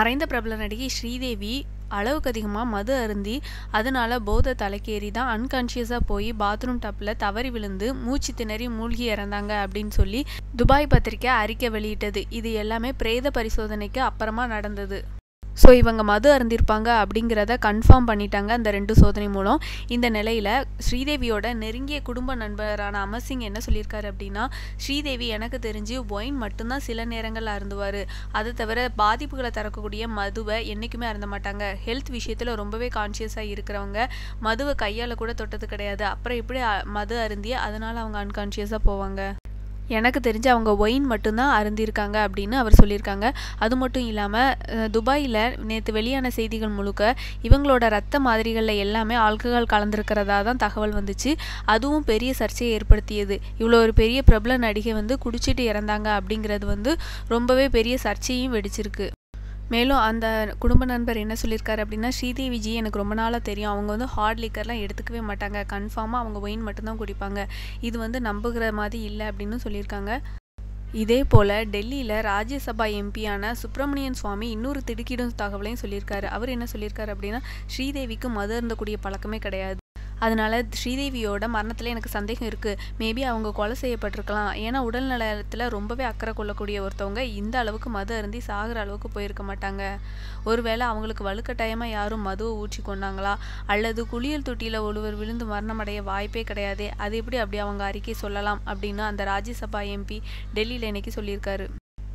மறைந்த பிரபல நடிகை ஸ்ரீதேவி அளவுக்கு அதிகமாக மது அருந்தி அதனால போதை தலைக்கேறி தான் அன்கான்ஷியஸாக போய் பாத்ரூம் டப்பில் தவறி விழுந்து மூச்சு திணறி மூழ்கி இறந்தாங்க அப்படின்னு சொல்லி துபாய் பத்திரிக்கை அறிக்கை வெளியிட்டது. இது எல்லாமே பிரேத பரிசோதனைக்கு அப்புறமா நடந்தது. ஸோ இவங்க மது அருந்திருப்பாங்க அப்படிங்கிறத கன்ஃபார்ம் பண்ணிட்டாங்க அந்த ரெண்டு சோதனை மூலம். இந்த நிலையில் ஸ்ரீதேவியோட நெருங்கிய குடும்ப நண்பரான அமர்சிங் என்ன சொல்லியிருக்காரு அப்படின்னா ஸ்ரீதேவி எனக்கு தெரிஞ்சு ஒயின் மட்டும்தான் சில நேரங்களில் அருந்துவார். அதை தவிர பாதிப்புகளை தரக்கூடிய மதுவை என்றைக்குமே அருந்த மாட்டாங்க. ஹெல்த் விஷயத்தில் ரொம்பவே கான்ஷியஸாக இருக்கிறவங்க மதுவை கையால் கூட தொட்டது கிடையாது. அப்புறம் எப்படி மது அருந்தி அதனால் அவங்க அன்கான்ஷியஸாக போவாங்க. எனக்கு தெரிஞ்சு அவங்க ஒயின் மட்டும்தான் அருந்திருக்காங்க அப்படின்னு அவர் சொல்லியிருக்காங்க. அது மட்டும் இல்லாமல் துபாயில் நேற்று வெளியான செய்திகள் முழுக்க இவங்களோட ரத்த மாதிரிகளில் எல்லாமே ஆல்கஹால் கலந்துருக்கிறதா தான் தகவல் வந்துச்சு. அதுவும் பெரிய சர்ச்சையை ஏற்படுத்தியது. இவ்வளோ ஒரு பெரிய பிரபல நடிகை வந்து குடிச்சிட்டு இறந்தாங்க அப்படிங்கிறது வந்து ரொம்பவே பெரிய சர்ச்சையும் வெடிச்சிருக்கு. மேலும் அந்த குடும்ப நண்பர் என்ன சொல்லியிருக்காரு அப்படின்னா ஸ்ரீதேவி ஜி எனக்கு ரொம்ப நாளாக தெரியும். அவங்க வந்து ஹார்ட் லிக்கர்லாம் எடுத்துக்கவே மாட்டாங்க. கன்ஃபார்மாக அவங்க ஒயின் மட்டும்தான் குடிப்பாங்க. இது வந்து நம்புகிற மாதிரி இல்லை அப்படின்னு சொல்லியிருக்காங்க. இதே போல் டெல்லியில் ராஜ்யசபா எம்பியான சுப்பிரமணியன் சுவாமி இன்னொரு திடுக்கிடும் தகவலையும் சொல்லியிருக்காரு. அவர் என்ன சொல்லியிருக்காரு அப்படின்னா ஸ்ரீதேவிக்கு மது அருந்தக்கூடிய பழக்கமே கிடையாது. அதனால ஸ்ரீதேவியோட மரணத்தில் எனக்கு சந்தேகம் இருக்குது மேபி அவங்க கொலை செய்யப்பட்டிருக்கலாம். ஏன்னா உடல் நலத்தில் ரொம்பவே அக்கறை கொள்ளக்கூடிய ஒருத்தவங்க இந்த அளவுக்கு மது அருந்தி சாகிற அளவுக்கு போயிருக்க மாட்டாங்க. ஒருவேளை அவங்களுக்கு வலுக்கட்டாயமாக யாரும் மதுவை ஊற்றி கொண்டாங்களா? அல்லது குளியல் தொட்டியில் ஒருவர் விழுந்து மரணமடைய வாய்ப்பே கிடையாது? அது எப்படி அப்படி அவங்க அறிக்கை சொல்லலாம் அப்படின்னு அந்த ராஜ்யசபா எம்பி டெல்லியில் இன்னைக்கு சொல்லியிருக்காரு.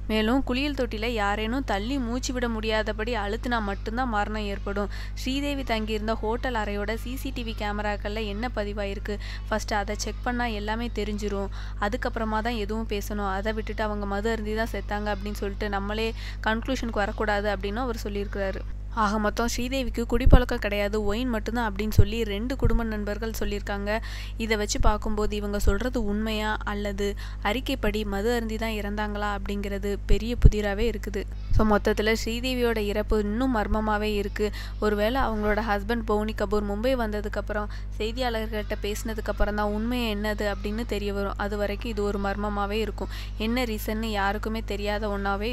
மேலும் குளியல் தொட்டியில் யாரேனும் தள்ளி மூச்சு விட முடியாதபடி அழுத்தினா மட்டும்தான் மரணம் ஏற்படும். ஸ்ரீதேவி தங்கியிருந்த ஹோட்டல் அறையோட சிசிடிவி கேமராக்களில் என்ன பதிவாயிருக்கு? ஃபஸ்ட்டு அதை செக் பண்ணால் எல்லாமே தெரிஞ்சிரும். அதுக்கப்புறமா தான் எதுவும் பேசணும். அதை விட்டுட்டு அவங்க மது அருந்தி தான் செத்தாங்க அப்படின்னு சொல்லிட்டு நம்மளே கன்க்ளூஷனுக்கு வரக்கூடாது அப்படின்னு அவர் சொல்லியிருக்கிறாரு. ஆக மொத்தம் ஸ்ரீதேவிக்கு குடிப்பழக்கம் கிடையாது ஒயின் மட்டும்தான் அப்படின்னு சொல்லி ரெண்டு குடும்ப நண்பர்கள் சொல்லியிருக்காங்க. இதை வச்சு பார்க்கும்போது இவங்க சொல்கிறது உண்மையா அல்லது அறிக்கைப்படி மது அருந்தி தான் இறந்தாங்களா அப்படிங்கிறது பெரிய புதிராகவே இருக்குது. ஸோ மொத்தத்தில் ஸ்ரீதேவியோட இறப்பு இன்னும் மர்மமாகவே இருக்குது ஒருவேளை அவங்களோட ஹஸ்பண்ட் பவுனி கபூர் மும்பை வந்ததுக்கப்புறம் செய்தியாளர்கள்ட்ட பேசினதுக்கப்புறம் தான் உண்மை என்னது அப்படின்னு தெரிய வரும். அது வரைக்கும் இது ஒரு மர்மமாகவே இருக்கும். என்ன ரீசன்னு யாருக்குமே தெரியாத ஒன்றாவே